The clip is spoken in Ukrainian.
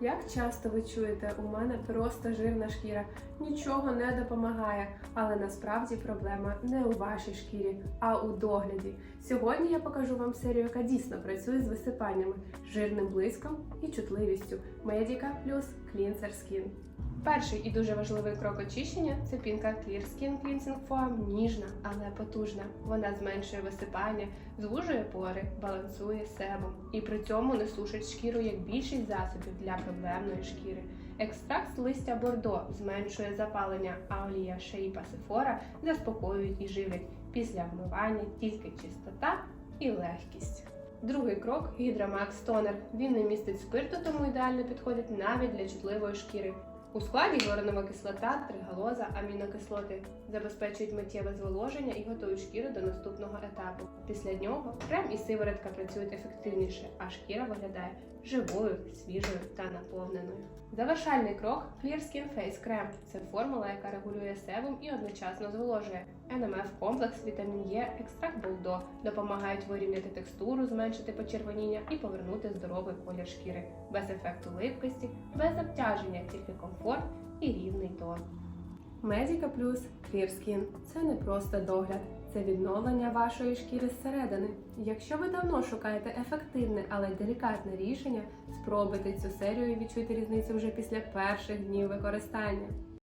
Як часто ви чуєте, у мене просто жирна шкіра, нічого не допомагає, але насправді проблема не у вашій шкірі, а у догляді. Сьогодні я покажу вам серію, яка дійсно працює з висипаннями, жирним блиском і чутливістю Medica Plus Cleanser Skin. Перший і дуже важливий крок очищення це пінка Clear Skin Cleansing Foam, ніжна, але потужна. Вона зменшує висипання, звужує пори, балансує себум і при цьому не сушить шкіру як більшість засобів для проблемної шкіри. Екстракт з листя бордо зменшує запалення, а олія шеї пасифора заспокоюють і живлять після вмивання тільки чистота і легкість. Другий крок гідромакс тонер. Він не містить спирту, тому ідеально підходить навіть для чутливої шкіри. У складі горонова кислота, тригалоза, амінокислоти забезпечують миттєве зволоження і готують шкіру до наступного етапу. Після нього крем і сиворотка працюють ефективніше, а шкіра виглядає живою, свіжою та наповненою. Завершальний крок Clear Skin Face Cream. Це формула, яка регулює себум і одночасно зволожує. NMF комплекс, вітамін Е, екстракт болдо допомагають вирівняти текстуру, зменшити почервоніння і повернути здоровий колір шкіри без ефекту липкості, без обтяження, тільки комфорт і рівний тон. Медіка Плюс Clear Skin – це не просто догляд, це відновлення вашої шкіри зсередини. Якщо ви давно шукаєте ефективне, але делікатне рішення, спробуйте цю серію і відчуйте різницю вже після перших днів використання.